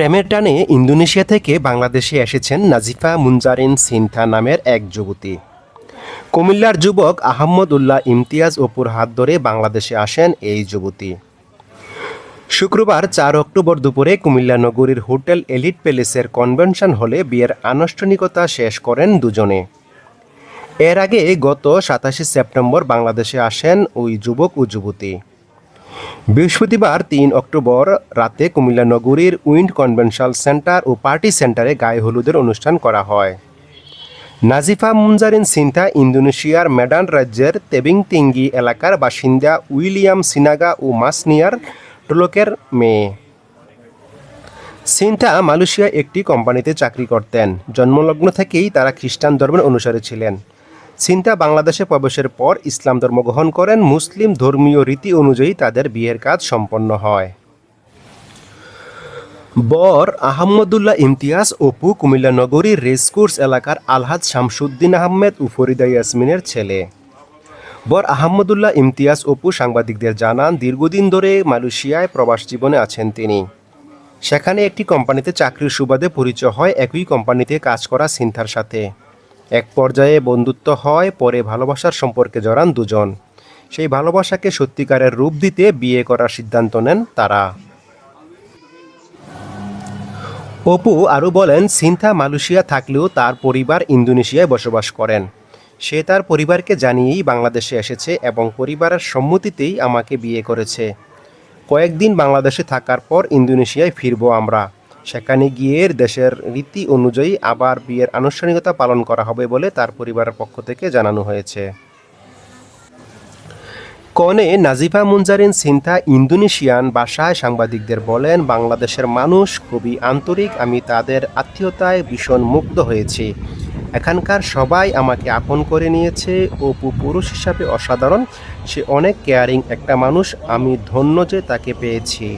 প্রেমের টানে ইন্দোনেশিয়া থেকে বাংলাদেশে এসেছেন নাজিফা মুনজারিন সিনথা নামের এক যুবতী। কুমিল্লার যুবক আহম্মদ উল্লাহ ইমতিয়াজ অপুর হাত ধরে বাংলাদেশে আসেন এই যুবতী। শুক্রবার চার অক্টোবর দুপুরে কুমিল্লা নগরীর হোটেল এলিট প্যালেসের কনভেনশন হলে বিয়ের আনুষ্ঠানিকতা শেষ করেন দুজনে। এর আগে গত সাতাশে সেপ্টেম্বর বাংলাদেশে আসেন ওই যুবক ও যুবতী। বৃহস্পতিবার তিন অক্টোবর রাতে কুমিল্লা নগরীর উইন্ড কনভেনশন সেন্টার ও পার্টি সেন্টারে গায়ে হলুদের অনুষ্ঠান করা হয়। নাজিফা মুনজারিন সিনথা ইন্দোনেশিয়ার মেডান রাজ্যের তেবিংতিঙ্গি এলাকার বাসিন্দা উইলিয়াম সিনাগা ও মাসনিয়ার টোলকের মেয়ে। সিনথা মালয়েশিয়া একটি কোম্পানিতে চাকরি করতেন। জন্মলগ্ন থেকেই তারা খ্রিস্টান ধর্মের অনুসারী ছিলেন। সিনথা বাংলাদেশে প্রবেশের পর ইসলাম ধর্ম গ্রহণ করেন, মুসলিম ধর্মীয় রীতি অনুযায়ী তাদের বিয়ের কাজ সম্পন্ন হয়। বর আহমদুল্লাহ ইমতিয়াজ অপু কুমিল্লা নগরীর রেসকোর্স এলাকার আলহাদ শামসুদ্দিন আহমেদ ও ফরিদা ইয়াসমিনের ছেলে। বর আহমদুল্লাহ ইমতিয়াজ অপু সাংবাদিকদের জানান, দীর্ঘদিন ধরে মালয়েশিয়ায় প্রবাস জীবনে আছেন তিনি। সেখানে একটি কোম্পানিতে চাকরির সুবাদে পরিচয় হয়, একই কোম্পানিতে কাজ করা সিনথার সাথে। এক পর্যায়ে বন্ধুত্ব হয়, পরে ভালোবাসার সম্পর্কে জড়ান দুজন। সেই ভালোবাসাকে সত্যিকারের রূপ দিতে বিয়ে করার সিদ্ধান্ত নেন তারা। অপু আরও বলেন, সিন্থা মালয়েশিয়া থাকলেও তার পরিবার ইন্দোনেশিয়ায় বসবাস করেন। সে তার পরিবারকে জানিয়েই বাংলাদেশে এসেছে এবং পরিবারের সম্মতিতেই আমাকে বিয়ে করেছে। কয়েকদিন বাংলাদেশে থাকার পর ইন্দোনেশিয়ায় ফিরবো আমরা। সেখানে গিয়ে দেশের রীতি অনুযায়ী আবার বিয়ের আনুষ্ঠানিকতা পালন করা হবে বলে তার পরিবারের পক্ষ থেকে জানানো হয়েছে। কনে নাজিফা মুনজারিন সিনথা ইন্দোনেশিয়ান ভাষায় সাংবাদিকদের বলেন, বাংলাদেশের মানুষ খুবই আন্তরিক, আমি তাদের আত্মীয়তায় ভীষণ মুগ্ধ হয়েছি। এখানকার সবাই আমাকে আপন করে নিয়েছে, অপু পুরুষ হিসাবে অসাধারণ, সে অনেক কেয়ারিং একটা মানুষ, আমি ধন্য যে তাকে পেয়েছি।